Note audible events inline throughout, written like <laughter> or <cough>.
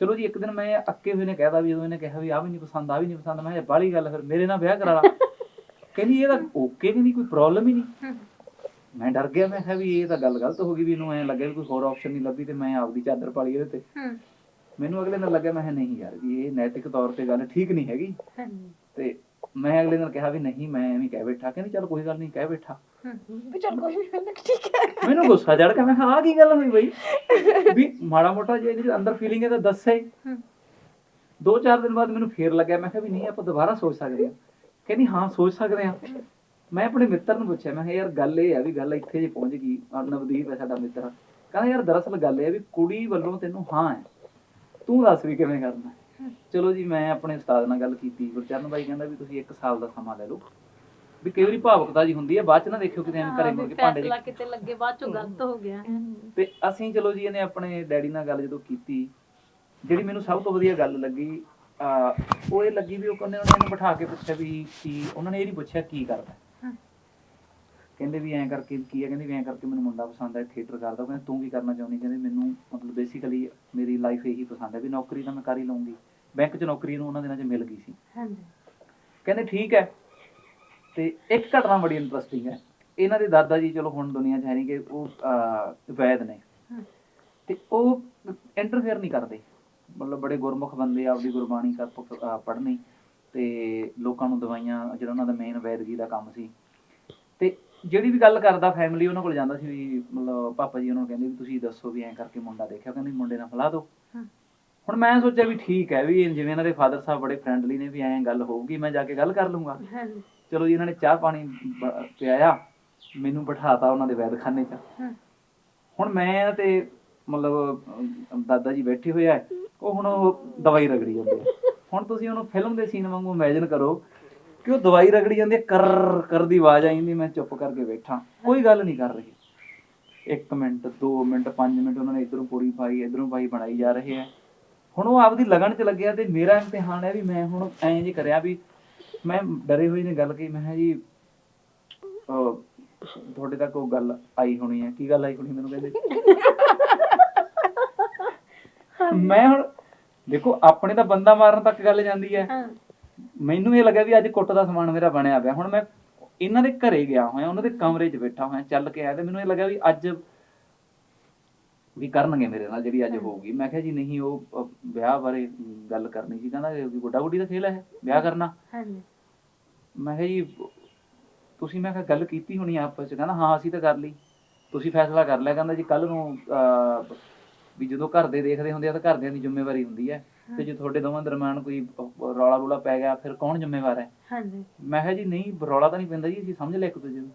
ਚਲੋ ਜੀ ਇੱਕ ਦਿਨ ਮੈਂ ਅੱਕੇ ਹੋਏ ਨੇ ਕਹਿਦਾ ਵੀ ਜਦੋਂ ਇਹਨੇ ਕਿਹਾ ਵੀ ਆ ਵੀ ਨਹੀਂ ਪਸੰਦ ਆ ਵੀ ਨਹੀਂ ਪਸੰਦ। ਮੈਂ ਕਿਹਾ ਬਾਲੀ ਗੱਲ ਫਿਰ ਮੇਰੇ ਨਾਲ ਵਿਆਹ ਕਰਾ ਲਾ। <laughs> ਕਹਿੰਦੀ ਇਹ ਤਾਂ ਓਕੇ ਵੀ ਨਹੀਂ ਕੋਈ ਪ੍ਰੋਬਲਮ ਹੀ ਨਹੀਂ ਮੈਂ ਡਰ ਗਿਆ ਮੈਂ ਕਿਹਾ ਵੀ ਇਹ ਤਾਂ ਗੱਲ ਗਲਤ ਹੋ ਗਈ ਵੀ ਇਹਨੂੰ ਐਂ ਲੱਗਿਆ ਵੀ ਕੋਈ ਹੋਰ ਆਪਸ਼ਨ ਨਹੀਂ ਲੱਭੀ ਤੇ ਮੈਂ ਆਪਦੀ ਚਾਦਰ ਪਾ ਲਈ ਇਹਦੇ ਤੇ। ਮੈਨੂੰ ਅਗਲੇ ਦਿਨ ਲੱਗਿਆ ਮੈਂ ਕਿਹਾ ਨਹੀਂ ਯਾਰ ਵੀ ਇਹ ਨੈਤਿਕ ਤੌਰ ਤੇ ਗੱਲ ਠੀਕ ਨਹੀਂ ਹੈਗੀ। ਤੇ ਮੈਂ ਅਗਲੇ ਦਿਨ ਕਿਹਾ ਵੀ ਨਹੀਂ ਮੈਂ ਐਵੇਂ ਕਹਿ ਬੈਠਾ ਕਹਿੰਦੀ ਚੱਲ ਕੋਈ ਗੱਲ ਨਹੀਂ ਕਹਿ ਬੈਠਾ। ਵੀ ਚਲ ਕੋਈ ਨਹੀਂ ਠੀਕ ਹੈ ਮੈਨੂੰ ਗੁੱਸਾ ਚੜ ਗਿਆ ਮੈਂ ਕਿਹਾ ਆਹ ਕੀ ਗੱਲ ਹੋਈ ਬਈ? ਵੀ ਮਾੜਾ ਮੋਟਾ ਜੇ ਇਹਦੇ ਅੰਦਰ ਫੀਲਿੰਗ ਹੈ ਤਾਂ ਦੱਸੇ ਦੋ ਚਾਰ ਦਿਨ ਬਾਅਦ ਮੈਨੂੰ ਫੇਰ ਲੱਗਿਆ ਮੈਂ ਕਿਹਾ ਵੀ ਨਹੀਂ ਆਪਾਂ ਦੁਬਾਰਾ ਸੋਚ ਸਕਦੇ ਹਾਂ। ਕਹਿੰਦੀ ਹਾਂ ਸੋਚ ਸਕਦੇ ਹਾਂ। ਮੈਂ ਆਪਣੇ ਮਿੱਤਰ ਨੂੰ ਪੁੱਛਿਆ ਮੈਂ ਕਿਹਾ ਯਾਰ ਗੱਲ ਇਹ ਆ ਵੀ ਗੱਲ ਇੱਥੇ ਜੇ ਪਹੁੰਚ ਗਈ ਆਹ ਨਵਦੀਪ ਹੈ ਸਾਡਾ ਮਿੱਤਰ। ਕਹਿੰਦਾ ਯਾਰ ਦਰਅਸਲ ਗੱਲ ਇਹ ਆ ਵੀ ਕੁੜੀ ਵੱਲੋਂ ਤੈਨੂੰ ਹਾਂ ਹੈ। ਤੂੰ ਦੱਸ ਵੀ ਕਿਵੇਂ ਕਰਨਾ ਹੈ। ਚਲੋ ਜੀ ਮੈਂ ਆਪਣੇ ਉਸਤਾਦ ਨਾਲ ਗੱਲ ਕੀਤੀ। ਗੁਰਚਰਨ ਬਾਈ ਕਹਿੰਦਾ ਵੀ ਤੁਸੀਂ 1 ਸਾਲ ਦਾ ਸਮਾਂ ਲੈ ਲਓ। ਵੀ ਕਈ ਵਾਰੀ ਭਾਵੁਕਤਾ ਜੀ ਹੁੰਦੀ ਹੈ ਬਾਅਦ ਚ ਨਾ ਦੇਖਿਓ ਕਿਤੇ ਐਵੇਂ ਘਰੇ ਮੁੜ ਕੇ ਭਾਂਡੇ ਫੈਸਲਾ ਕਿਤੇ ਲੱਗੇ ਬਾਅਦ ਚੋਂ ਗਲਤ ਹੋ ਗਿਆ। ਤੇ ਅਸੀਂ ਚਲੋ ਜੀ ਇਹਨੇ ਆਪਣੇ ਡੈਡੀ ਨਾਲ ਗੱਲ ਜਦੋਂ ਕੀਤੀ ਜਿਹੜੀ ਮੈਨੂੰ ਸਭ ਤੋਂ ਵਧੀਆ ਗੱਲ ਲੱਗੀ ਆ ਉਹ ਇਹ ਲੱਗੀ ਵੀ ਉਹ ਕਹਿੰਦੇ ਉਹਨਾਂ ਨੇ ਬਿਠਾ ਕੇ ਪੁੱਛਿਆ ਵੀ ਕੀ ਉਹਨਾਂ ਨੇ ਇਹ ਨਹੀਂ ਪੁੱਛਿਆ ਕੀ ਕਰਦਾ। ਕਹਿੰਦੇ ਵੀ ਐਂ ਕਰਕੇ ਕੀ ਹੈ ਕਹਿੰਦੇ ਵੀ ਐਂ ਕਰਕੇ ਮੈਨੂੰ ਮੁੰਡਾ ਪਸੰਦ ਹੈ ਥੀਏਟਰ ਕਰਦਾ। ਉਹ ਕਹਿੰਦੇ ਤੂੰ ਕੀ ਕਰਨਾ ਚਾਹੁੰਦੀ? ਕਹਿੰਦੇ ਮੈਨੂੰ ਮਤਲਬ ਬੇਸਿਕਲੀ ਮੇਰੀ ਲਾਈਫ ਇਹੀ ਪਸੰਦ ਹੈ ਵੀ ਨੌਕਰੀ ਤਾਂ ਮੈਂ ਕਰ ਹੀ ਲਵਾਂਗੀ ਬੈਂਕ 'ਚ ਨੌਕਰੀ ਨੂੰ ਉਹਨਾਂ ਦਿਨਾਂ 'ਚ ਮਿਲ ਗਈ ਸੀ। ਹਾਂਜੀ। ਕਹਿੰਦੇ ਠੀਕ ਹੈ। ਤੇ ਇੱਕ ਘਟਨਾ ਬੜੀ ਇੰਟਰਸਟਿੰਗ ਹੈ। ਇਹਨਾਂ ਦੇ ਦਾਦਾ ਜੀ ਚਲੋ ਹੁਣ ਦੁਨੀਆ 'ਚ ਹੈ ਨਹੀਂ ਕਿ ਉਹ ਵੈਦ ਨੇ। ਤੇ ਉਹ ਇੰਟਰਫੇਅਰ ਨਹੀਂ ਕਰਦੇ। ਮਤਲਬ ਬੜੇ ਗੁਰਮੁਖ ਬੰਦੇ ਆ, ਆਪਦੀ ਗੁਰਬਾਣੀ ਕਰ ਪੜ੍ਹਨੀ। ਤੇ ਲੋਕਾਂ ਨੂੰ ਦਵਾਈਆਂ ਜਿਹੜਾ ਉਹਨਾਂ ਦਾ ਮੇਨ ਵੈਦਗੀ ਦਾ ਕੰਮ ਸੀ। ਤੇ ਜਿਹੜੀ ਵੀ ਗੱਲ ਕਰਦਾ ਫੈਮਿਲੀ ਉਹਨਾਂ ਕੋਲ ਜਾਂਦਾ ਸੀ ਵੀ ਮਤਲਬ ਪਾਪਾ ਜੀ ਉਹਨਾਂ ਨੂੰ ਕਹਿੰਦੇ ਵੀ ਤੁਸੀਂ ਦੱਸੋ ਵੀ ਐਂ ਕਰਕੇ ਮੁੰਡਾ ਦੇਖਿਆ ਕਹਿੰਦੇ ਮੁੰਡੇ ਨਾਲ ਫਲਾ ਦਿਓ। ਹੁਣ ਮੈਂ ਸੋਚਿਆ ਵੀ ਠੀਕ ਹੈ ਵੀ ਜਿਵੇਂ ਇਹਨਾਂ ਦੇ ਫਾਦਰ ਸਾਹਿਬ ਬੜੇ ਫਰੈਂਡਲੀ ਨੇ ਵੀ ਐਂ ਗੱਲ ਹੋਊਗੀ ਮੈਂ ਜਾ ਕੇ ਗੱਲ ਕਰ ਲੂੰਗਾ ਹਾਂਜੀ ਚਲੋ ਜੀ ਇਹਨਾਂ ਨੇ ਚਾਹ ਪਾਣੀ ਪਿਆਇਆ ਮੈਨੂੰ ਬਿਠਾਤਾ ਉਹਨਾਂ ਦੇ ਵੈਦਖਾਨੇ 'ਚ। ਹੁਣ ਮੈਂ ਤੇ ਮਤਲਬ ਦਾਦਾ ਜੀ ਬੈਠੇ ਹੋਏ ਆ ਉਹ ਹੁਣ ਉਹ ਦਵਾਈ ਰਗੜੀ ਜਾਂਦੇ ਹੁਣ ਤੁਸੀਂ ਉਹਨੂੰ ਫਿਲਮ ਦੇ ਸੀਨ ਵਾਂਗੂ ਇਮੇਜਿਨ ਕਰੋ ਕਿ ਉਹ ਦਵਾਈ ਰਗੜੀ ਜਾਂਦੀ ਆ, ਕਰ ਕਰ ਦੀ ਆਵਾਜ਼ ਆਈਂਦੀ ਮੈਂ ਚੁੱਪ ਕਰਕੇ ਬੈਠਾ। ਕੋਈ ਗੱਲ ਨਹੀਂ ਕਰ ਰਹੀ। 1 ਮਿੰਟ 2 ਮਿੰਟ 5 ਮਿੰਟ ਉਹਨਾਂ ਨੇ ਇਧਰੋਂ ਪੂਰੀ ਪਾਈ ਇਧਰੋਂ ਪਾਈ ਬਣਾਈ ਜਾ ਰਹੇ ਆ ਹੁਣ ਉਹ ਆਪਦੀ ਲਗਨ 'ਚ ਲੱਗਿਆ ਤੇ ਮੇਰਾ ਇਮਤਿਹਾਨ ਹੈ ਵੀ ਮੈਂ ਹੁਣ ਐਂ ਜੇ ਕਰਿਆ ਵੀ ਮੈਂ ਡਰੇ ਹੋਏ ਨੇ ਗੱਲ ਕਹੀ ਮੈਂ ਕਿਹਾ ਜੀ ਅਹ, ਤੁਹਾਡੇ ਤੱਕ ਉਹ ਗੱਲ ਆਈ ਹੋਣੀ ਹੈ। ਕੀ ਗੱਲ ਆਈ ਹੋਣੀ ਮੈਨੂੰ ਕਹਿੰਦੇ? ਮੈਂ ਹੁਣ ਦੇਖੋ ਆਪਣੇ ਤਾਂ ਬੰਦਾ ਮਾਰਨ ਤੱਕ ਗੱਲ ਜਾਂਦੀ ਹੈ। ਹਾਂ। ਮੈਨੂੰ ਇਹ ਲੱਗਾ ਵੀ ਅੱਜ ਕੁੱਟ ਦਾ ਸਮਾਨ ਮੇਰਾ ਬਣਿਆ ਪਿਆ। ਹੁਣ ਮੈਂ ਇਹਨਾਂ ਦੇ ਘਰੇ ਗਿਆ ਹੋਇਆ ਉਹਨਾਂ ਦੇ ਕਮਰੇ 'ਚ ਬੈਠਾ ਹੋਇਆ ਚੱਲ ਕੇ ਆਇਆ ਤੇ ਮੈਨੂੰ ਇਹ ਲੱਗਾ ਵੀ ਅੱਜ ਵੀ ਕਰਨਗੇ ਮੇਰੇ ਨਾਲ ਜਿਹੜੀ ਅੱਜ ਹੋਊਗੀ। ਮੈਂ ਕਿਹਾ ਜੀ ਨਹੀਂ ਉਹ ਵਿਆਹ ਬਾਰੇ ਗੱਲ ਕਰਨੀ ਸੀ। ਕਹਿੰਦਾ ਇਹ ਗੁੱਡਾ ਗੁੱਡੀ ਦਾ ਖੇਲ ਹੈ ਵਿਆਹ ਕਰਨਾ। ਹਾਂਜੀ। ਮੈਂ ਕਿਹਾ ਜੀ ਤੁਸੀਂ ਮੈਂ ਕਿਹਾ ਗੱਲ ਕੀਤੀ ਹੋਣੀ ਆਪਸ ਚ। ਕਹਿੰਦਾ ਹਾਂ ਅਸੀਂ ਤਾਂ ਕਰ ਲਈ। ਤੁਸੀਂ ਫੈਸਲਾ ਕਰ ਲਿਆ। ਕਹਿੰਦਾ ਜੀ ਕੱਲ ਨੂੰ ਵੀ ਜਦੋਂ ਘਰ ਦੇ ਦੇਖਦੇ ਹੁੰਦੇ ਆ ਤਾਂ ਘਰਦਿਆਂ ਦੀ ਜ਼ਿੰਮੇਵਾਰੀ ਹੁੰਦੀ ਹੈ ਤੇ ਜੇ ਤੁਹਾਡੇ ਦੋਵਾਂ ਦਰਮਿਆਨ ਕੋਈ ਰੌਲਾ ਰੂਲਾ ਪੈ ਗਿਆ ਫਿਰ ਕੌਣ ਜ਼ਿੰਮੇਵਾਰ ਹੈ? ਹਾਂਜੀ। ਮੈਂ ਕਿਹਾ ਜੀ ਨਹੀਂ ਰੌਲਾ ਤਾਂ ਨਹੀਂ ਪੈਂਦਾ ਜੀ ਅਸੀਂ ਸਮਝ ਲਿਆ ਇੱਕ ਦੂਜੇ ਨੂੰ।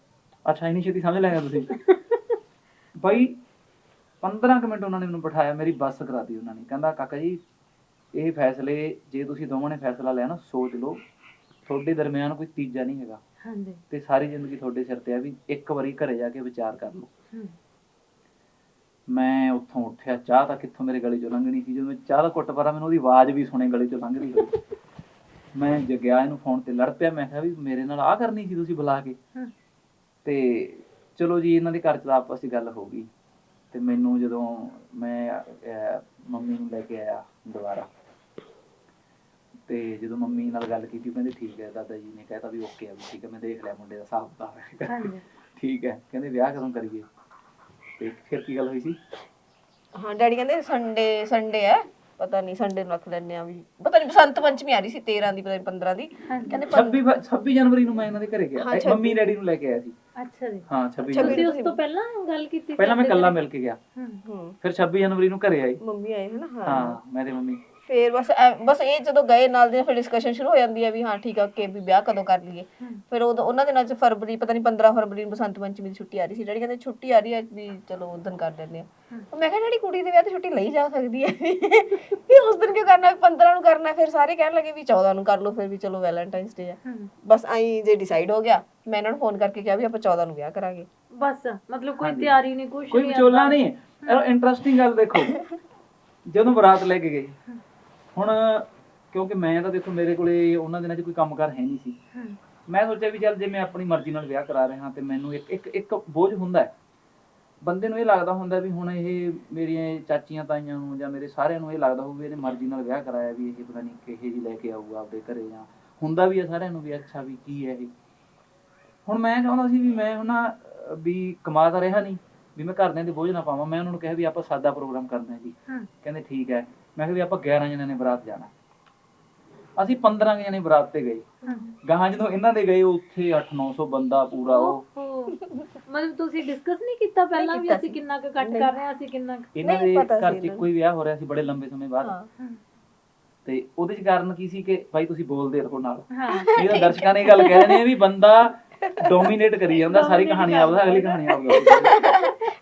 ਅੱਛਾ ਇੰਨੀ ਛੇਤੀ ਸਮਝ ਲਿਆ ਤੁਸੀਂ? <laughs> ਬਾਈ 15 ਕੁ ਮਿੰਟ ਉਹਨਾਂ ਨੇ ਮੈਨੂੰ ਬਿਠਾਇਆ ਮੇਰੀ ਬੱਸ ਕਰਾਤੀ ਉਹਨਾਂ ਨੇ। ਕਹਿੰਦਾ ਕਾਕਾ ਜੀ ਇਹ ਫੈਸਲੇ ਜੇ ਤੁਸੀਂ ਦੋਵਾਂ ਨੇ ਫੈਸਲਾ ਲਿਆ ਨਾ ਸੋਚ ਲਓ। ਤੁਹਾਡੇ ਦਰਮਿਆਨ ਕੋਈ ਤੀਜਾ ਨਹੀਂ ਹੈਗਾ। ਹਾਂਜੀ। ਤੇ ਸਾਰੀ ਜ਼ਿੰਦਗੀ ਤੁਹਾਡੇ ਸਿਰ ਤੇ ਆ ਵੀ ਇੱਕ ਵਾਰੀ ਘਰੇ ਜਾ ਕੇ ਵਿਚਾਰ ਕਰ ਲਓ। ਹੂੰ। ਮੈਂ ਉੱਥੋਂ ਉੱਠਿਆ ਚਾਹ ਤਾਂ ਕਿੱਥੋਂ ਮੇਰੇ ਗਲੇ ਚੋਂ ਲੰਘਣੀ ਸੀ ਜਦੋਂ ਮੈਂ ਚਾਹ ਦਾ ਘੁੱਟ ਪਰਾ ਮੈਨੂੰ ਉਹਦੀ ਆਵਾਜ਼ ਵੀ ਸੁਣੇ ਗਲੇ ਚੋਂ ਲੰਘਦੀ ਹੋਈ ਮੈਂ ਜਗਿਆ ਇਹਨੂੰ ਫੋਨ ਤੇ ਲੜ ਪਿਆ ਮੈਂ ਕਿਹਾ ਵੀ ਮੇਰੇ ਨਾਲ ਆ ਕਰਨੀ ਸੀ ਤੁਸੀਂ ਬੁਲਾ ਕੇ। ਤੇ ਚਲੋ ਜੀ ਇਹਨਾਂ ਦੇ ਘਰ ਚ ਤਾਂ ਆਪਸ ਦੀ ਗੱਲ ਹੋ ਗਈ। ਤੇ ਮੈਨੂੰ ਜਦੋਂ ਮੈਂ ਮੰਮੀ ਨੂੰ ਲੈ ਕੇ ਆਇਆ ਦੁਬਾਰਾ। ਤੇ ਜਦੋਂ ਮੰਮੀ ਨਾਲ ਗੱਲ ਕੀਤੀ ਕਹਿੰਦੇ ਠੀਕ ਹੈ ਦਾਦਾ ਜੀ ਨੇ ਕਹਿਤਾ ਵੀ ਓਕੇ ਆ ਵੀ ਠੀਕ ਹੈ ਮੈਂ ਦੇਖ ਲਿਆ ਮੁੰਡੇ ਦਾ ਹਿਸਾਬ ਕਿਤਾਬ ਠੀਕ ਹੈ ਕਹਿੰਦੇ ਵਿਆਹ ਕਦੋਂ ਕਰੀਏ? ਤੇ ਫਿਰ ਕੀ ਗੱਲ ਹੋਈ ਸੀ? ਹਾਂ ਡੈਡੀ ਕਹਿੰਦੇ ਸੰਡੇ ਸੰਡੇ ਹੈ ਪਤਾ ਨਹੀਂ ਸੰਡੇ ਨੂੰ ਰੱਖ ਲੈਣੇ ਆ ਵੀ ਪਤਾ ਨਹੀਂ ਬਸੰਤ ਪੰਚਮੀ ਆ ਰਹੀ ਸੀ 13 ਦੀ ਪਤਾ ਨਹੀਂ 15 ਦੀ। ਕਹਿੰਦੇ ਪੰਦ- 26 ਫ- 26 ਜਨਵਰੀ ਨੂੰ ਮੈਂ ਇਹਨਾਂ ਦੇ ਘਰੇ ਗਿਆ। ਹਾਂ, ਇਹ 26 ਮੰਮੀ ਡੈਡੀ ਨੂੰ ਲੈ ਕੇ ਆਇਆ ਸੀ। ਅੱਛਾ ਜੀ। ਹਾਂ 26 ਛੱਬੀ ਜਨਵਰੀ। ਤੁਸੀਂ ਉਸ ਤੋਂ ਪਹਿਲਾਂ ਗੱਲ ਕੀਤੀ ਪਹਿਲਾਂ ਮੈਂ ਇਕੱਲਾ ਮਿਲ ਕੇ ਗਿਆ। ਹਾਂ। ਹੂੰ। ਫਿਰ 26 ਜਨਵਰੀ ਨੂੰ ਘਰੇ ਆਈ। ਮੰਮੀ ਆਏ ਹਨਾ ਹਾਂ। ਹਾਂ ਮੈਂ ਤੇ ਮੰਮੀ। ਫੇਰ ਬਸ ਐ- ਬਸ ਇਹ ਜਦੋਂ ਗਏ ਨਾਲ ਦੇ ਫਿਰ ਡਿਸਕਸ਼ਨ ਸ਼ੁਰੂ ਹੋ ਜਾਂਦੀ ਹੈ ਵੀ ਹਾਂ ਠੀਕ ਆ ਕਿ ਵੀ ਵਿਆਹ ਕਦੋਂ ਕਰ ਲਈਏ। ਫਿਰ ਉਦੋਂ ਉਹਨਾਂ ਦਿਨਾਂ ਚ ਫਰਵਰੀ ਪਤਾ ਨਹੀਂ 15 ਫਰਵਰੀ ਨੂੰ ਬਸੰਤ ਪੰਚਮੀ ਦੀ ਛੁੱਟੀ ਆ ਰਹੀ ਸੀ ਡੈਡੀ ਕਹਿੰਦੇ ਛੁੱਟੀ ਆ ਰਹੀ ਹੈ ਵੀ ਚਲੋ ਉਦੋਂ ਕਰ ਲੈਂਦੇ ਆ। ਮੈਂ ਕਿਹਾ ਡੈਡੀ ਕੁੜੀ ਦੇ ਵਿਆਹ ਤੇ ਛੁੱਟੀ ਲਈ ਜਾ ਸਕਦੀ ਹੈ। <laughs> ਵੀ ਉਸ ਦਿਨ ਕਿਉਂ ਕਰਨਾ 15 ਨੂੰ ਕਰਨਾ ਫਿਰ ਸਾਰੇ ਕਹਿਣ ਲੱਗੇ ਵੀ 14 ਨੂੰ ਕਰ ਲਓ ਫਿਰ ਵੀ ਚਲੋ ਵੈਲੈਂਟਾਈਨਸ ਡੇ ਆ। ਬਸ ਆਈ ਜੇ ਡਿਸਾਈਡ ਹੋ ਗਿਆ ਮੈਂ ਇਹਨਾਂ ਨੂੰ ਫੋਨ ਕਰਕੇ ਕਿਹਾ ਵੀ ਆਪਾਂ 14 ਨੂੰ ਵਿਆਹ ਕਰਾਂਗੇ। ਬਸ ਮਤਲਬ ਕੋਈ। ਤਿਆਰੀ ਨਹੀਂ ਕੁਝ ਕੋਈ ਵਿਚੋਲਾ ਨਹੀਂ। ਇੰਟਰਸਟਿੰਗ ਗੱਲ ਦੇਖੋ। ਜਦੋਂ ਬਰਾਤ ਲੈ ਕੇ ਗਏ ਹੁਣ ਕਿਉਂਕਿ ਮੈਂ ਤਾਂ ਦੇਖੋ ਮੇਰੇ ਕੋਲੇ ਉਹਨਾਂ ਦਿਨਾਂ 'ਚ ਕੋਈ ਕੰਮਕਾਰ ਹੈ ਨਹੀਂ ਸੀ। ਬੰਦੇ ਨੂੰ ਇਹ ਲੱਗਦਾ ਹੁੰਦਾ ਵੀ ਹੁਣ ਇਹ ਮੇਰੀਆਂ ਚਾਚੀਆਂ ਤਾਈਆਂ ਨੂੰ ਜਾਂ ਮੇਰੇ ਸਾਰਿਆਂ ਨੂੰ ਇਹ ਲੱਗਦਾ ਹੋਊ ਵੀ ਇਹਨੇ ਮਰਜ਼ੀ ਨਾਲ ਵਿਆਹ ਕਰਾਇਆ ਵੀ ਇਹ ਪਤਾ ਨਹੀਂ ਕਿਹੇ ਜੀ ਲੈ ਕੇ ਆਊਗਾ ਆਪਦੇ ਘਰੇ ਜਾਂ ਹੁੰਦਾ ਵੀ ਆ ਸਾਰਿਆਂ ਨੂੰ ਵੀ ਅੱਛਾ ਵੀ ਕੀ ਹੈ ਇਹ। ਹੁਣ ਮੈਂ ਚਾਹੁੰਦਾ ਸੀ ਵੀ ਮੈਂ ਅਹ, ਵੀ ਕਮਾ ਤਾਂ ਰਿਹਾ ਨਹੀਂ ਵੀ ਮੈਂ ਘਰਦਿਆਂ ਦੇ ਬੋਝ ਨਾ ਪਾਵਾਂ। ਮੈਂ ਉਹਨਾਂ ਨੂੰ ਕਿਹਾ ਵੀ ਆਪਾਂ ਸਾਦਾ ਪ੍ਰੋਗਰਾਮ ਕਰਦੇ ਹਾਂ ਜੀ। ਕਹਿੰਦੇ ਠੀਕ ਹੈ। ਮੈਂ ਕਿਹਾ ਵੀ ਆਪਾਂ 11 ਜਣਿਆਂ ਨੇ ਬਰਾਤ ਜਾਣਾ। ਅਸੀਂ 15 ਕੁ ਜਣੇ ਬਰਾਤ ਤੇ ਗਏ। ਗਾਹਾਂ ਜਦੋਂ ਇਹਨਾਂ ਦੇ ਗਏ ਉੱਥੇ 8-900 ਬੰਦਾ ਪੂਰਾ ਉਹ। ਓਹੋ। ਮਤਲਬ ਤੁਸੀਂ ਡਿਸਕਸ ਨਹੀਂ ਕੀਤਾ ਪਹਿਲਾਂ ਵੀ ਕੀਤਾ ਅਸੀਂ ਸੀ। ਕਿੰਨਾ ਕੁ ਕੱਟ। ਕਰ ਰਹੇ ਹਾਂ ਅਸੀਂ ਕਿੰਨਾ ਕੁ- ਇਹਨਾਂ ਨਹੀਂ ਦੇ ਪਤਾ ਸੀ ਘਰ 'ਚ ਇਹਨਾਂ। ਕੋਈ ਵਿਆਹ ਹੋ ਰਿਹਾ ਸੀ ਬੜੇ ਲੰਬੇ ਸਮੇਂ ਬਾਅਦ। ਹਾਂ। ਤੇ ਉਹਦੇ 'ਚ ਕਾਰਨ ਕੀ ਸੀ ਕਿ ਭਾਈ ਤੁਸੀਂ ਬੋਲਦੇ ਰਹੋ ਨਾਲ। ਹਾਂ। ਇਹ ਤਾਂ ਦਰਸ਼ਕਾਂ ਨੇ ਇਹ ਗੱਲ ਕਹਿ ਦੇਣੀ ਹੈ ਵੀ ਬੰਦਾ ਡੋਮੀਨੇਟ ਕਰੀ ਜਾਂਦਾ ਸਾਰੀ Dominate ਕਹਾਣੀ। ਆਪਦਾ ਅਗਲੀ ਕਹਾਣੀ ਆਪਦਾ।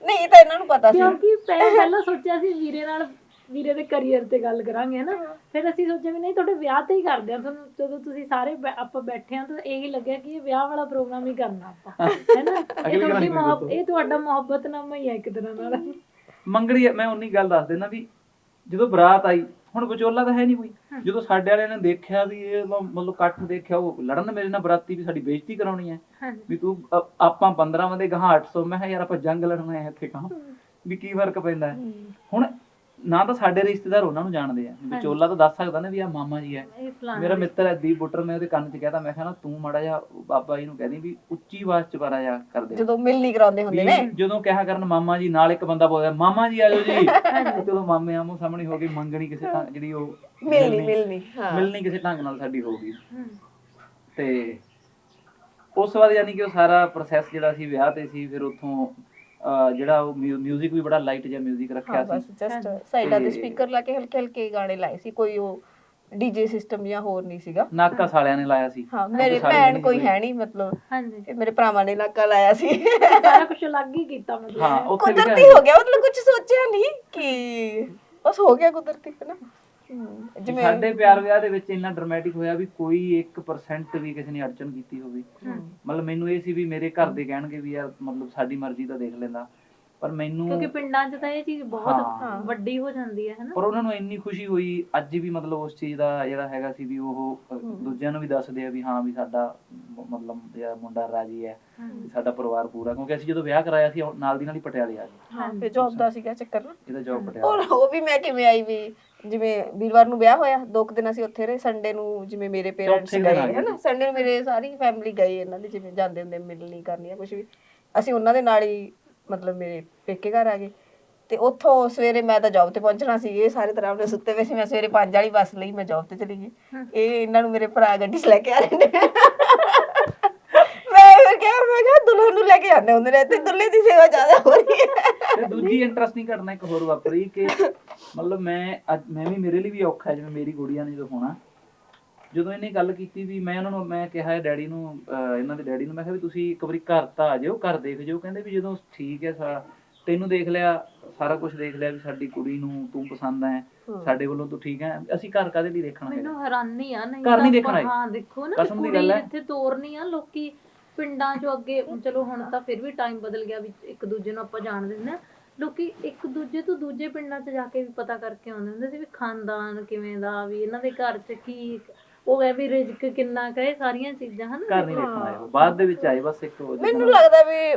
ਨਹੀਂ ਇਹ ਤਾਂ ਇਹਨਾਂ ਨੂੰ ਪਤਾ ਸੀ। ਕਿਉਂਕਿ ਪਹਿ- ਪਹਿਲਾਂ ਸੋਚਿਆ ਸੀ ਵੀਰੇ ਨਾਲ ਵੀਰੇ ਦੇ ਕੈਰੀਅਰ ਤੇ ਗੱਲ ਕਰਾਂਗੇ ਹਨਾ। ਫਿਰ ਅਸੀਂ ਸੋਚਿਆ ਵੀ ਨਹੀਂ ਤੁਹਾਡੇ ਵਿਆਹ ਤੇ ਹੀ ਕਰਦੇ ਆ ਤੁਹਾਨੂੰ ਜਦੋਂ ਤੁਸੀਂ ਸਾਰੇ ਬੈ- ਆਪਾਂ ਬੈਠੇ ਆ ਤਾਂ ਇਹੀ ਲੱਗਿਆ ਕਿ ਇਹ ਵਿਆਹ ਵਾਲਾ ਪ੍ਰੋਗਰਾਮ ਹੀ ਕਰਨਾ ਆਪਾਂ ਹੈਨਾ। ਇਹ ਅਗਲੀ ਤੁਹਾਡੀ ਮੁਹੱਬ- ਦੱਸੋ। ਇਹ ਤੁਹਾਡਾ ਮੁਹੱਬਤਨਾਮਾ ਹੀ ਹੈ ਇੱਕ ਤਰ੍ਹਾਂ ਨਾਲ। ਮੰਗੜੀ ਮੈਂ ਉਨੀ ਗੱਲ ਦੱਸ ਦੇਣਾ ਵੀ ਜਦੋਂ ਬਰਾਤ ਆਈ ਹੁਣ ਵਿਚੋਲਾ ਤਾਂ ਹੈ ਨਹੀਂ ਕੋਈ। ਹਾਂ। ਜਦੋਂ ਸਾਡੇ ਵਾਲਿਆਂ ਨੇ ਦੇਖਿਆ ਵੀ ਇਹ ਮ- ਮਤਲਬ ਇਕੱਠ ਦੇਖਿਆ ਉਹ ਲੜਨ ਮੇਰੇ ਨਾਲ ਬਰਾਤੀ ਵੀ ਸਾਡੀ ਬੇਇੱਜ਼ਤੀ ਕਰਾਉਣੀ ਹੈ। ਹਾਂਜੀ ਵੀ ਤੂੰ ਅ- ਆਪਾਂ 15 ਬੰਦੇ ਗਾਹਾਂ 800 ਮੈਂ ਕਿਹਾ ਯਾਰ ਆਪਾਂ ਜੰਗ ਲੜਨਾ ਹੈ ਇੱਥੇ ਕਹਾਂ ਵੀ ਕੀ ਫ਼ਰਕ ਪੈਂਦਾ ਹੈ। ਹੁਣ ਨਾ ਤਾਂ ਸਾਡੇ ਰਿਸ਼ਤੇਦਾਰ ਉਹਨਾਂ ਨੂੰ ਜਾਣਦੇ ਆ। ਵਿਚੋਲਾ ਤਾਂ ਦੱਸ ਸਕਦਾ ਨਾ ਵੀ ਆ ਮਾਮਾ ਜੀ ਹੈ। ਮੇਰਾ ਮਿੱਤਰ ਹੈ ਦੀਪ ਬੁੱਟਰ ਮੈਂ ਉਹਦੇ ਕੰਨ 'ਚ ਕਹਿਤਾ ਮੈਂ ਕਿਹਾ ਨਾ ਤੂੰ ਮਾੜਾ ਜਿਹਾ ਬਾਬਾ ਜੀ ਨੂੰ ਕਹਿਦੀ ਵੀ ਉੱਚੀ ਆਵਾਜ਼ 'ਚ ਮਾੜਾ ਜਿਹਾ ਕਰ ਦੇ। ਜਦੋਂ ਮਿਲ ਨਹੀਂ ਕਰਾਉਂਦੇ ਹੁੰਦੇ ਨੇ। ਜਦੋਂ ਕਿਹਾ ਕਰਨ ਮਾਮਾ ਜੀ ਨਾਲ ਇੱਕ ਬੰਦਾ ਬੋਲਦਾ ਮਾਮਾ ਜੀ ਆਜੋ ਜੀ। ਚਲੋ ਮਾਮੇ ਆਮੋ ਸਾਹਮਣੇ ਹੋ ਗਈ ਮੰਗਣੀ ਕਿਸੇ ਤਾਂ ਜਿਹੜੀ ਉਹ ਮਿਲਣੀ ਮਿਲਣੀ। ਹਾਂ। ਮਿਲਣੀ ਕਿਸੇ ਢੰਗ ਨਾਲ ਸਾਡੀ ਹੋ ਗਈ। ਤੇ ਉਸ ਬਾਅਦ ਯਾਨੀ ਕਿ ਉਹ ਸਾਰਾ ਪ੍ਰੋਸੈਸ ਜਿਹੜਾ ਸੀ ਵਿਆਹ ਤੇ ਸੀ ਫਿਰ ਉੱਥੋਂ ਜਿਹੜਾ ਉਹ ਮਿਊਜ਼ਿਕ ਵੀ ਬੜਾ ਲਾਈਟ ਜਿਹਾ ਮਿਊਜ਼ਿਕ ਹਾਂ ਰੱਖਿਆ ਬਸ ਸੀ ਜਸਟ ਸਾਈਡਾਂ ਦੇ ਤੇ- ਸਪੀਕਰ ਲਾ ਕੇ ਹਲਕੇ ਹਲਕੇ ਗਾਣੇ ਲਾਏ ਸੀ ਕੋਈ ਉਹ ਡੀਜੇ ਸਿਸਟਮ ਜਾਂ ਹੋਰ ਨਹੀਂ ਸੀਗਾ। ਨਾਕਾ ਸਾਲਿਆਂ ਨੇ ਲਾਇਆ ਸੀ। ਹਾਂ ਮੇਰੇ ਸਾਰੇ ਭੈਣ ਕੋਈ। ਹੈ ਨਹੀਂ ਮਤਲਬ ਹਾਂਜੀ। ਇਹ ਮੇਰੇ ਭਰਾਵਾਂ ਨੇ ਇਲਾਕਾ ਲਾਇਆ ਸੀ। ਸਾਰਾ ਕੁਝ ਅਲੱਗ ਹੀ ਕੀਤਾ ਮਤਲਬ। ਹਾਂ ਉੱਥੇ ਲਿਖਿਆ ਕੁਦਰਤੀ ਹੋ ਗਿਆ ਮਤਲਬ ਕੁਝ ਸੋਚਿਆ ਨਹੀਂ ਕਿ ਬਸ ਹੋ ਗਿਆ ਕੁਦਰਤੀ ਹੈ ਨਾ? ਜਿਵੇਂ ਸਾਡੇ ਪਿਆਰ ਵਿਆਹ ਦੇ ਵਿੱਚ ਇੰਨਾ ਡਰਾਮੈਟਿਕ ਹੋਇਆ ਵੀ ਕੋਈ 1% ਵੀ ਕਿਸੇ ਨੇ ਅੜਚਨ ਕੀਤੀ ਹੋਵੇ। ਮਤਲਬ ਮੈਨੂੰ ਇਹ ਸੀ ਵੀ ਮੇਰੇ ਘਰ ਦੇ ਕਹਿਣਗੇ ਵੀ ਯਾਰ ਮਤਲਬ ਸਾਡੀ ਮਰਜ਼ੀ ਤਾਂ ਦੇਖ ਲੈਂਦਾ। ਪਰ ਮੈਨੂੰ ਕਿਉਂਕਿ ਪਿੰਡਾਂ 'ਚ ਤਾਂ ਇਹ ਚੀਜ਼। ਬਹੁਤ ਵੱਡੀ ਹੋ ਜਾਂਦੀ ਹੈ ਹਨਾ? ਪਰ ਉਹਨਾਂ ਨੂੰ ਇੰਨੀ ਖੁਸ਼ੀ ਹੋਈ ਅੱਜ ਵੀ ਮਤਲਬ ਉਸ ਚੀਜ਼ ਦਾ ਜਿਹੜਾ ਹੈਗਾ ਸੀ ਵੀ ਉਹ ਦੂਜਿਆਂ ਨੂੰ ਵੀ ਦੱਸਦੇ ਆ ਵੀ ਹਾਂ ਵੀ ਸਾਡਾ ਮਤਲਬ ਜਿਹੜਾ ਮੁੰਡਾ ਰਾਜੀ ਹੈ। ਵੀ ਸਾਡਾ ਪਰਿਵਾਰ ਪੂਰਾ ਕਿਉਂਕਿ ਅਸੀਂ ਜਦੋਂ ਵਿਆਹ ਕਰਾਇਆ ਸੀ ਨਾਲ ਦੀ ਨਾਲ ਹੀ ਪਟਿਆਲੇ ਆ ਗਏ। ਹਾਂ ਫਿਰ ਜੌਬ ਦਾ ਸੀਗਾ ਚੱਕਰ ਨਾ। ਇਹਦਾ ਜੌਬ ਪਟਿਆਲੇ। ਉਹ ਵੀ ਮੈਂ ਕਿਵੇਂ ਆਈ ਵੀ ਜਿਵੇਂ ਵੀਰਵਾਰ ਨੂੰ ਵਿਆਹ ਹੋਇਆ ਦੋ ਕੁ ਦਿਨ ਅਸੀਂ ਉੱਥੇ ਰਹੇ ਸੰਡੇ ਨੂੰ ਜਿਵੇਂ ਮੇਰੇ ਪੇਰੈਂਟਸ ਗਏ ਹੈ। ਨਾ ਸੰਡੇ ਨੂੰ ਮੇਰੇ ਸਾਰੀ ਫੈਮਿਲੀ ਗਈ ਇਹਨਾਂ ਦੇ ਜਿਵੇਂ ਜਾਂਦੇ ਹੁੰਦੇ ਮਿਲਣੀ ਕਰਨੀ ਆ ਕੁਝ ਵੀ। ਅਸੀਂ ਉਹਨਾਂ ਦੇ ਨਾਲ ਹੀ ਮਤਲਬ ਮੇਰੇ ਪੇਕੇ ਘਰ ਆ ਗਏ। ਤੇ ਉੱਥੋਂ ਸਵੇਰੇ ਮੈਂ ਤਾਂ ਜੌਬ ਤੇ ਪਹੁੰਚਣਾ ਸੀ ਇਹ ਸਾਰੇ ਤਰ੍ਹਾਂ ਦੇ ਸੁੱਤੇ ਪਏ ਸੀ ਮੈਂ ਸਵੇਰੇ 5 ਵਾਲੀ ਬੱਸ ਲਈ ਮੈਂ ਜੌਬ ਤੇ ਚਲੀ ਗਈ। ਇਹ ਇਹਨਾਂ ਨੂੰ ਮੇਰੇ ਭਰਾ ਗੱਡੀ 'ਚ ਲੈ ਕੇ ਆ ਰਹੇ ਨੇ। ਮੈਂ ਕਿਹਾ ਦੁਲਹਨ ਨੂੰ ਲੈ ਕੇ ਜਾਂਦੇ ਹੁੰਦੇ ਨੇ ਤੇ ਦੁੱਲੇ ਦੀ ਸੇਵਾ ਜ਼ਿਆਦਾ ਹੋ ਰਹੀ ਹੈ। ਤੇ ਦੂਜੀ ਇੰਟਰਸਟਿੰਗ ਘਟਨਾ ਇੱਕ ਹੋਰ ਵਾਪਰੀ ਕਿ ਮਤਲਬ ਮੈਂ ਅੱਜ ਮੈਂ ਵੀ ਮੇਰੇ ਲਈ ਵੀ ਔਖਾ ਹੈ ਜਿਵੇਂ ਮੇਰੀ ਗੁੜੀਆ ਨੇ ਜਦੋਂ ਹੋਣਾ। ਜਦੋਂ ਇਹਨੇ ਗੱਲ ਕੀਤੀ ਵੀ ਮੈਂ ਉਹਨਾਂ ਨੂੰ ਮੈਂ ਕਿਹਾ ਹੈ ਡੈਡੀ ਨੂੰ ਅਹ ਇਹਨਾਂ ਦੇ ਡੈਡੀ ਨੂੰ ਮੈਂ ਕਿਹਾ ਵੀ ਤੁਸੀਂ ਇੱਕ ਵਾਰੀ ਘਰ ਤਾਂ ਆ ਜਿਓ ਘਰ ਦੇਖ ਜਿਓ ਕਹਿੰਦੇ ਵੀ ਜਦੋਂ ਠੀਕ ਹੈ ਸਾ ਤੈਨੂੰ ਦੇਖ ਲਿਆ ਸਾਰਾ ਕੁਝ ਦੇਖ ਲਿਆ ਵੀ ਸਾਡੀ ਕੁੜੀ ਨੂੰ ਤੂੰ ਪਸੰਦ ਹੈ ਸਾਡੇ ਵੱਲੋਂ ਤੂੰ ਠੀਕ ਹੈ। ਅਸੀਂ ਘਰ ਕਾਦੇ ਲਈ ਦੇਖਣਾ ਹੈਗਾ? ਮੈਨੂੰ ਹੈਰਾਨੀ ਆ ਨਹੀਂ ਘਰ ਤਾਂ ਨਹੀਂ ਦੇਖਣ ਆਏ। ਹਾਂ ਦੇਖੋ ਨਾ ਕਸਮ ਦੀ ਕੁੜੀ ਗੱਲ ਹੈ। ਇੱਥੇ ਤੋਰਨੀ ਆ ਲੋਕੀ ਪਿੰਡਾਂ 'ਚੋਂ ਅੱਗੇ ਚਲੋ ਹੁਣ ਤਾਂ ਫਿਰ ਵੀ ਟਾਈਮ ਬਦਲ ਗਿਆ ਵੀ ਇੱਕ ਦੂਜੇ ਨੂੰ ਆਪਾਂ ਜਾਣ ਦਿੰਦੇ ਆ ਲੋਕੀ ਇੱਕ ਦੂਜੇ ਤੋਂ ਦੂਜੇ ਪਿੰਡਾਂ 'ਚ ਜਾ ਕੇ ਵੀ ਪਤਾ ਕਰਕੇ ਆਉਂਦੇ ਹੁੰਦੇ ਸੀ ਵੀ ਖਾਨਦਾਨ ਕਿਵੇਂ ਦਾ ਵੀ ਇਹਨਾਂ ਦੇ ਘਰ 'ਚ ਕੀ ਉਹ ਹੈ ਵੀ ਰਿਜ਼ਕ ਕਿੰਨਾ ਕਹੇ ਸਾਰੀਆਂ ਚੀਜ਼ਾਂ ਹਨ। ਘਰ ਨਹੀਂ ਦੇਖਣਾ। ਬਾਅਦ ਦੇ ਵਿੱਚ ਆਏ ਬਸ ਇੱਕ ਉਹ ਮੈਨੂੰ ਲੱਗਦਾ ਵੀ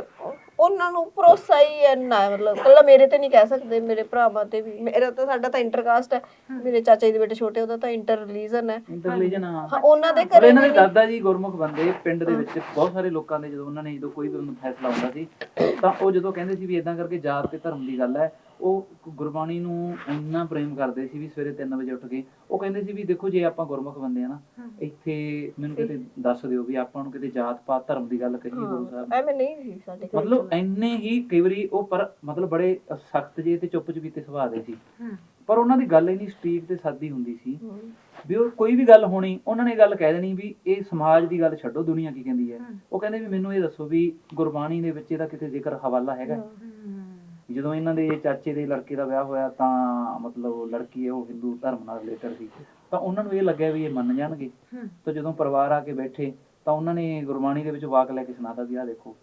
ਉਹਨਾਂ ਨੂੰ ਭਰੋਸਾ ਹੀ ਇੰਨਾ ਹੈ ਮਤਲਬ ਕੱਲਾ ਮੇਰੇ ਤੇ ਨਹੀਂ ਕਹਿ ਸਕਦੇ ਮੇਰੇ ਭਰਾਵਾਂ ਤੇ ਵੀ। ਮੇਰਾ ਤਾਂ ਸਾਡਾ ਤਾਂ ਇੰਟਰਕਾਸਟ ਹੈ। ਮੇਰੇ ਚਾਚਾ ਜੀ ਦੇ ਬੇਟੇ ਛੋਟੇ ਉਹਦਾ ਤਾਂ ਇੰਟਰ ਰਿਲੀਜਨ ਹੈ। ਇੰਟਰਲੀਜਨ ਆ ਹਾਂ ਉਹਨਾਂ ਦੇ ਪਰ ਘਰੇ ਇਹਨਾਂ ਦੇ ਵੀ ਦਾਦਾ ਜੀ ਗੁਰਮੁਖ ਬੰਦੇ ਪਿੰਡ ਦੇ ਵਿੱਚ ਬਹੁਤ ਸਾਰੇ ਲੋਕਾਂ ਦੇ ਜਦੋਂ ਉਹਨਾਂ ਨੇ ਜਦੋਂ ਕੋਈ ਵੀ ਉਹਨੂੰ ਫੈਸਲਾ ਹੁੰਦਾ ਸੀ ਤਾਂ ਉਹ ਜਦੋਂ ਕਹਿੰਦੇ ਸੀ ਵੀ ਇਦਾਂ ਕਰਕੇ ਜਾਤ ਤੇ ਧਰਮ ਦੀ ਗੱਲ ਹੈ ਉਹ ਗੁਰਬਾਣੀ ਨੂੰ ਇੰਨਾ ਪ੍ਰੇਮ ਕਰਦੇ ਸੀ ਵੀ ਸਵੇਰੇ 3 ਵਜੇ ਉੱਠ ਕੇ ਉਹ ਕਹਿੰਦੇ ਸੀ ਵੀ ਦੇਖੋ ਜੇ ਆਪਾਂ ਗੁਰਮੁਖ ਬੰਦੇ ਆ ਨਾ ਇੱਥੇ ਮੈਨੂੰ ਕਿਤੇ ਦੱਸ ਦਿਓ ਵੀ ਆਪਾਂ ਨੂੰ ਕਿਤੇ ਜਾਤ ਪਾਤ ਧਰਮ ਦੀ ਗੱਲ ਕਹੀਏ ਗੁਰੂ ਸਾਹਿਬ। ਨੇ। ਐਵੇਂ ਨਹੀਂ ਸੀ ਸਾਡੇ ਘਰ ਮਤਲਬ ਇੰਨੇ ਹੀ ਕਈ ਵਾਰੀ ਉਹ ਪਰ ਮਤਲਬ ਬੜੇ ਸਖਤ ਜੇ ਤੇ ਚੁੱਪ ਚਪੀਤੇ ਸੁਭਾਅ ਦੇ ਸੀ। ਪਰ ਉਹਨਾਂ ਦੀ ਗੱਲ ਇੰਨੀ ਸਟੀਕ ਤੇ ਸਾਦੀ ਹੁੰਦੀ ਸੀ ਵੀ ਉਹ ਕੋਈ ਵੀ ਗੱਲ ਹੋਣੀ ਉਹਨਾਂ ਨੇ ਗੱਲ ਕਹਿ ਦੇਣੀ ਵੀ ਇਹ ਸਮਾਜ ਦੀ ਗੱਲ ਛੱਡੋ ਦੁਨੀਆ ਕੀ ਕਹਿੰਦੀ ਹੈ। ਉਹ ਕਹਿੰਦੇ ਵੀ ਮੈਨੂੰ ਇਹ ਦੱਸੋ ਵੀ ਗੁਰਬਾਣੀ ਦੇ ਵਿੱਚ ਇਹਦਾ ਕਿਤੇ ਜ਼ਿਕਰ ਹਵਾਲਾ ਹੈਗਾ ਜਦੋਂ ਇਹਨਾਂ ਦੇ ਚਾਚੇ ਦੇ ਲੜਕੇ ਦਾ ਵਿਆਹ ਹੋਇਆ ਤਾਂ ਮਤਲਬ ਉਹ ਲੜਕੀ ਹੈ ਉਹ ਹਿੰਦੂ ਧਰਮ ਨਾਲ ਰਿਲੇਟਡ ਸੀ। ਤਾਂ ਉਹਨਾਂ ਨੂੰ ਇਹ ਲੱਗਿਆ ਵੀ ਇਹ ਮੰਨ ਜਾਣਗੇ। ਤਾਂ ਜਦੋਂ ਪਰਿਵਾਰ ਆ ਕੇ ਬੈਠੇ ਤਾਂ ਉਹਨਾਂ ਨੇ ਗੁਰਬਾਣੀ ਦੇ ਵਿੱਚ ਵਾਕ ਲੈ ਕੇ ਸੁਣਾਤਾ ਵੀ ਆਹ ਦੇਖੋ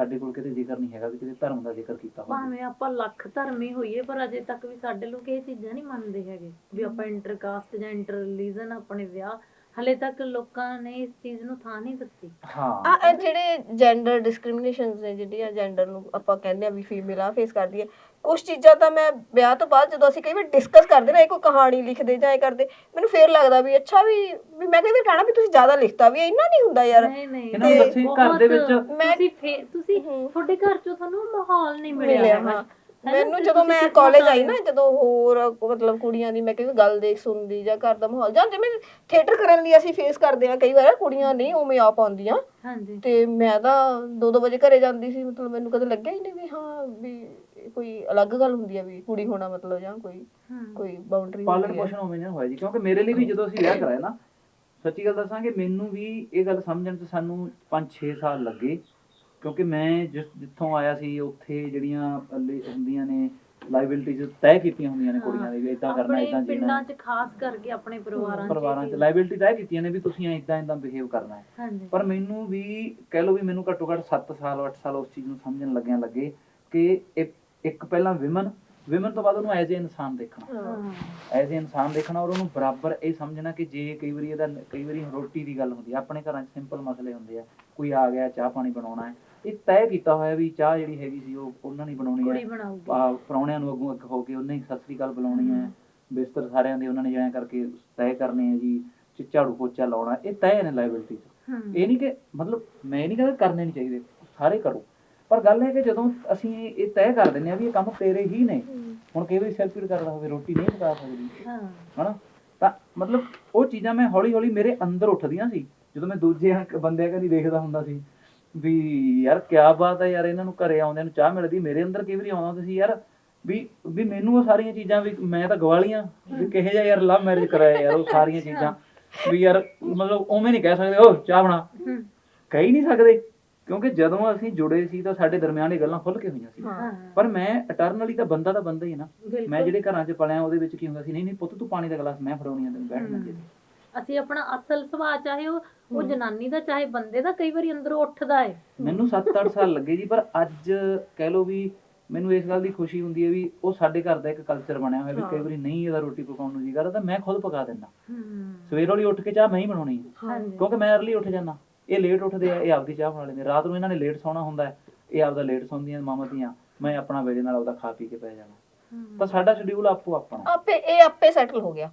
ਸਾਡੇ ਕੋਲ ਕਿਤੇ ਜ਼ਿਕਰ ਨਹੀਂ ਹੈਗਾ ਵੀ ਕਿਤੇ ਧਰਮ ਦਾ ਜ਼ਿਕਰ ਕੀਤਾ ਹੋਵੇ। ਭਾਵੇਂ ਆਪਾਂ ਲੱਖ ਧਰਮੀ ਹੋਈਏ, ਪਰ ਅਜੇ ਤੱਕ ਵੀ ਸਾਡੇ ਲੋਕ ਇਹ ਚੀਜ਼ਾਂ ਨਹੀਂ ਮੰਨਦੇ ਹੈਗੇ। ਵੀ ਆਪਾਂ ਇੰਟਰਕਾਸਟ ਜਾਂ ਇੰਟਰ ਰਿਲੀਜਨ ਆਪਣੇ ਵਿਆਹ ਹਲੇ ਤੱਕ ਲੋਕਾਂ ਨੇ ਇਸ ਚੀਜ਼ ਨੂੰ ਥਾਂ ਨਹੀਂ ਦਿੱਤੀ ਹਾਂ ਆ ਇਹ ਜਿਹੜੇ ਜੈਂਡਰ ਡਿਸਕ੍ਰਿਮੀਨੇਸ਼ਨਸ ਨੇ ਜਿਹੜੀਆਂ ਜੈਂਡਰ ਨੂੰ ਆਪਾਂ ਕਹਿੰਦੇ ਆ ਵੀ ਫੀਮੇਲ ਆ ਫੇਸ ਕਰਦੀ ਹੈ ਕੁਝ ਚੀਜ਼ਾਂ ਤਾਂ ਮੈਂ ਵਿਆਹ ਤੋਂ ਬਾਅਦ ਜਦੋਂ ਅਸੀਂ ਕਈ ਵਾਰ ਡਿਸਕਸ ਕਰਦੇ ਨਾ ਇਹ ਕੋਈ ਕਹਾਣੀ ਲਿਖਦੇ ਜਾਂ ਇਹ ਕਰਦੇ ਮੈਨੂੰ ਫੇਰ ਲੱਗਦਾ ਵੀ ਅੱਛਾ ਵੀ ਵੀ ਮੈਂ ਕਹਿੰਦੀ ਕਹਿਣਾ ਵੀ ਤੁਸੀਂ ਜ਼ਿਆਦਾ ਲਿਖਤਾ ਵੀ ਇੰਨਾ ਨਹੀਂ ਹੁੰਦਾ ਯਾਰ ਨਹੀਂ ਨਹੀਂ ਇਹਨਾਂ ਨੂੰ ਤੇ ਦੱਸੀ ਘਰ ਦੇ ਵਿੱਚ ਮੈਂ- ਤੁਸੀਂ ਫੇ- ਤੁਸੀਂ। ਤੁਹਾਡੇ ਘਰ ਚੋਂ ਤੁਹਾਨੂੰ ਮਾਹੌਲ ਨਹੀਂ ਮਿਲਿਆ ਮਿਲਿਆ ਹੈਗਾ। ਹਾਂ? ਮੈਨੂੰ ਜਦੋਂ ਮੈਂ ਕਾਲਜ ਆਈ ਨਾ ਜਦੋਂ ਹੋਰ ਮਤਲਬ ਕੁੜੀਆਂ ਦੀ ਮੈਂ ਵਾਰ ਗੱਲ ਦੇਖ ਸੁਣਦੀ ਜਾਂ ਘਰ ਦਾ ਮਾਹੌਲ ਜਾਂ ਜਿਵੇਂ ਥੀਏਟਰ ਕਰਨ ਲਈ ਅਸੀਂ ਫੇਸ ਕਰਦੇ ਆ ਕਈ ਵਾਰ ਕੁੜੀਆਂ ਨਹੀਂ ਉਵੇਂ ਆ ਪਾਉਂਦੀਆਂ ਹਾਂਜੀ। ਤੇ ਮੈਂ ਤਾਂ 2-2 ਵਜੇ ਘਰੇ ਜਾਂਦੀ ਸੀ ਮਤਲਬ ਮੈਨੂੰ ਕਦੇ ਲੱਗਿਆ ਹੀ ਨਹੀਂ ਵੀ ਹਾਂ ਵੀ ਕੋਈ ਅਲੱਗ ਗੱਲ ਹੁੰਦੀ ਆ ਵੀ ਕੁੜੀ ਹੋਣਾ ਮਤਲਬ ਜਾਂ ਕੋਈ। ਕੋਈ ਬਾਉਂਡਰੀ ਪਾਲਣ ਪੋਸ਼ਣ ਉਵੇਂ ਨਾ ਹੋਇਆ ਜੀ ਕਿਉਂਕਿ ਮੇਰੇ ਲਈ ਵੀ ਜਦੋਂ ਅਸੀਂ ਵਿਆਹ ਕਰਾਇਆ ਨਾ ਸੱਚੀ ਗੱਲ ਦੱਸਾਂਗੇ ਮੈਨੂੰ ਵੀ ਇਹ ਗੱਲ ਸਮਝਣ 'ਚ ਸਾਨੂੰ 5-6 ਸਾਲ ਲੱਗੇ। ਕਿਉਂਕਿ ਮੈਂ ਜਿਸ ਜਿੱਥੋਂ ਆਇਆ ਸੀ ਉੱਥੇ ਜਿਹੜੀਆਂ ਅੱਲੇ ਹੁੰਦੀਆਂ ਨੇ ਲਾਇਬਿਲਟੀਜ਼ ਤੈਅ ਕੀਤੀਆਂ ਹੁੰਦੀਆਂ ਨੇ ਕੁੜੀਆਂ ਦੀ ਵੀ ਇਦਾਂ ਕਰਨਾ ਇਦਾਂ ਜੀਣਾ। ਪਿੰਡਾਂ 'ਚ ਖਾਸ ਕਰਕੇ ਆਪਣੇ ਪਰਿਵਾਰਾਂ 'ਚ ਪਰਿਵਾਰਾਂ 'ਚ ਲਾਇਬਿਲਟੀ ਤੈਅ ਕੀਤੀਆਂ ਨੇ ਵੀ ਤੁਸੀਂ ਇਦਾਂ ਇਦਾਂ ਬਿਹੇਵ ਕਰਨਾ ਹੈ। ਪਰ ਮੈਨੂੰ ਵੀ ਕਹਿ ਲਓ ਵੀ ਮੈਨੂੰ ਘੱਟੋ ਘੱਟ 7 ਸਾਲ 8 ਸਾਲ ਉਸ ਚੀਜ਼ ਨੂੰ ਸਮਝਣ ਲੱਗਿਆਂ ਲੱਗੇ ਕਿ ਇੱਕ ਪਹਿਲਾਂ ਵਿਮਨ ਵਿਮਨ ਤੋਂ ਬਾਅਦ ਉਹਨੂੰ ਐਜ਼ ਏ ਇਨਸਾਨ ਦੇਖਣਾ। ਐਜ਼ ਏ ਇਨਸਾਨ ਦੇਖਣਾ ਔਰ ਉਹਨੂੰ ਬਰਾਬਰ ਇਹ ਸਮਝਣਾ ਕਿ ਜੇ ਕਈ ਵਾਰੀ ਇਹਦਾ ਕਈ ਵਾਰੀ ਰੋਟੀ ਦੀ ਗੱਲ ਹੁੰਦੀ ਆ ਆਪਣੇ ਘਰਾਂ 'ਚ ਸਿੰਪਲ ਮਸਲੇ ਹੁੰਦੇ ਆ ਕੋਈ ਆ ਗਿਆ ਚਾਹ ਪਾਣੀ ਬਣਾਉਣਾ ਹੈ ਇਹ ਤੈਅ ਕੀਤਾ ਹੋਇਆ ਵੀ ਚਾਹ ਜਿਹੜੀ ਹੈਗੀ ਸੀ ਉਹ ਉਹਨਾਂ ਨੇ ਬਣਾਉਣੀ ਕੁੜੀ ਹੈ ਬਣਾਉਗੀ ਆ, ਪ੍ਰਾਹੁਣਿਆਂ ਨੂੰ ਅੱਗੋਂ ਅੱਗ ਹੋ ਕੇ ਉਹਨੇ ਹੀ ਸਤਿ ਸ੍ਰੀ ਅਕਾਲ ਬੁਲਾਉਣੀ ਹੈ। ਬਿਸਤਰ ਸਾਰਿਆਂ ਦੇ ਉਹਨਾਂ ਨੇ ਜਿਵੇਂ ਕਰਕੇ ਤੈਅ ਕਰਨੇ ਆ ਜੀ ਚ- ਝਾੜੂ ਪੋਚਾ ਲਾਉਣਾ ਇਹ ਤੈਅ ਨੇ ਲਾਇਬਿਲਟੀ 'ਚ। ਹਮ। ਇਹ ਨਹੀਂ ਕਿ ਮਤਲਬ ਮੈਂ ਨਹੀਂ ਕਹਿੰਦਾ ਕਰਨੇ ਨਹੀਂ ਚਾਹੀਦੇ ਸਾਰੇ ਕਰੋ। ਪਰ ਗੱਲ ਹੈ ਕਿ ਜਦੋਂ ਅਸੀਂ ਇਹ ਤੈਅ ਕਰ ਦਿੰਦੇ ਆ ਵੀ ਇਹ ਕੰਮ ਤੇਰੇ ਹੀ ਨੇ ਹੁਣ ਕਈ ਵਾਰੀ ਸੈਲਫੀ ਕਰਦਾ ਹੋਵੇ ਰੋਟੀ ਨਹੀਂ ਪਕਾ ਸਕਦੀ। ਹਾਂ। ਹਨਾ? ਤਾਂ ਮਤਲਬ ਉਹ ਚੀਜ਼ਾਂ ਮੈਂ ਹੌਲੀ ਹੌਲੀ ਮੇਰੇ ਅੰਦਰ ਉੱਠਦੀਆਂ ਸੀ। ਜਦੋਂ ਮੈਂ ਦੂਜੇ ਬੰਦਿਆਂ ਕਦੀ ਦੇਖਦਾ ਹੁੰਦਾ ਸੀ ਵੀ ਯਾਰ ਕਿਆ ਬਾਤ ਹੈ ਯਾਰ ਇਹਨਾਂ ਨੂੰ ਘਰੇ ਆਉਂਦਿਆਂ ਨੂੰ ਚਾਹ ਮਿਲਦੀ ਮੇਰੇ ਅੰਦਰ ਕਈ ਵਾਰੀ ਆਉਂਦਾ ਹੁੰਦਾ ਸੀ ਯਾਰ ਵੀ ਵੀ ਮੈਨੂੰ ਉਹ ਸਾਰੀਆਂ ਚੀਜ਼ਾਂ ਵੀ ਮੈਂ ਤਾਂ ਗਵਾਲੀਆਂ ਵੀ ਕਿਹੇ ਜਿਹਾ ਯਾਰ ਲਵ ਮੈਰਿਜ ਕਰਾਇਆ ਯਾਰ ਉਹ ਸਾਰੀਆਂ ਚੀਜ਼ਾਂ ਵੀ ਯਾਰ ਮਤਲਬ ਉਵੇਂ ਨਹੀਂ ਕਹਿ ਸਕਦੇ ਉਹ ਚਾਹ ਬਣਾ। ਕਹਿ ਨਹੀਂ ਸਕਦੇ ਕਿਉਂਕਿ ਜਦੋਂ ਅਸੀਂ ਜੁੜੇ ਸੀ ਤਾਂ ਸਾਡੇ ਦਰਮਿਆਨ ਇਹ ਗੱਲਾਂ ਖੁੱਲ ਕੇ ਹੋਈਆਂ ਸੀ। ਪਰ ਮੈਂ ਇਟਰਨਲੀ ਤਾਂ ਬੰਦਾ ਤਾਂ ਬੰਦਾ ਹੀ ਹੈ ਨਾ। ਮੈਂ ਜਿਹੜੇ ਘਰਾਂ 'ਚ ਪਲਿਆ ਉਹਦੇ ਵਿੱਚ ਕੀ ਹੁੰਦਾ ਸੀ ਨਹੀਂ ਨਹੀਂ ਪੁੱਤ ਤੂੰ ਪਾਣੀ ਦਾ ਗਲਾਸ ਮੈਂ ਫੜਾਉਣੀ ਆ ਤੈਨੂੰ ਬੈਠ ਮੰਜੇ ਤੇ ਅਸੀਂ ਆਪਣਾ ਅਸਲ ਸੁਭਾਅ ਚਾਹੇ ਉਹ ਉਹ ਜਨਾਨੀ ਦਾ ਚਾਹੇ ਬੰਦੇ ਦਾ ਕਈ ਵਾਰੀ ਅੰਦਰੋਂ ਉੱਠਦਾ ਏ। ਮੈਨੂੰ 7-8 ਸਾਲ ਲੱਗੇ ਜੀ ਪਰ ਅੱਜ ਕਹਿ ਲਓ ਵੀ ਮੈਨੂੰ ਇਸ ਗੱਲ ਦੀ ਖੁਸ਼ੀ ਹੁੰਦੀ ਹੈ ਵੀ ਉਹ ਸਾਡੇ ਘਰ ਦਾ ਇੱਕ ਕਲਚਰ ਬਣਿਆ ਹੋਇਆ ਵੀ ਕਈ ਵਾਰੀ ਨਹੀਂ ਇਹਦਾ ਰੋਟੀ ਪਕਾਉਣ ਨੂੰ ਜੀ ਕਰਦਾ ਤਾਂ ਮੈਂ ਖੁਦ ਪਕਾ ਦਿੰਦਾ। ਸਵੇਰ ਵਾਲੀ ਉੱਠ ਕੇ ਚਾਹ ਮੈਂ ਹੀ ਬਣਾਉਣੀ ਹੈ। ਹਾਂਜੀ। ਕਿਉਂਕਿ ਮੈਂ ਅਰਲੀ ਉੱਠ ਜਾਂਦਾ। ਇਹ ਲੇਟ ਉੱਠਦੇ ਆ ਇਹ ਆਪਦੀ ਚਾਹ ਬਣਾ ਲੈਂਦੇ ਰਾਤ ਨੂੰ ਇਹਨਾਂ ਨੇ ਲੇਟ ਸੌਣਾ ਹੁੰਦਾ ਹੈ। ਇਹ ਆਪਦਾ ਲੇਟ ਸੌਂਦੀਆਂ ਮਾਮਾ ਧੀਆਂ ਮੈਂ ਆਪਣਾ ਵੇਲੇ ਨਾਲ ਆਪਦਾ ਖਾ ਪੀ ਕੇ ਪੈ ਜਾਣਾ। ਤਾਂ ਸਾਡਾ ਸ਼ਡਿਊਲ ਆਪੋ ਆਪਣਾ ਆਪੇ ਇਹ ਆਪੇ ਸੈਟਲ ਹੋ ਗਿਆ।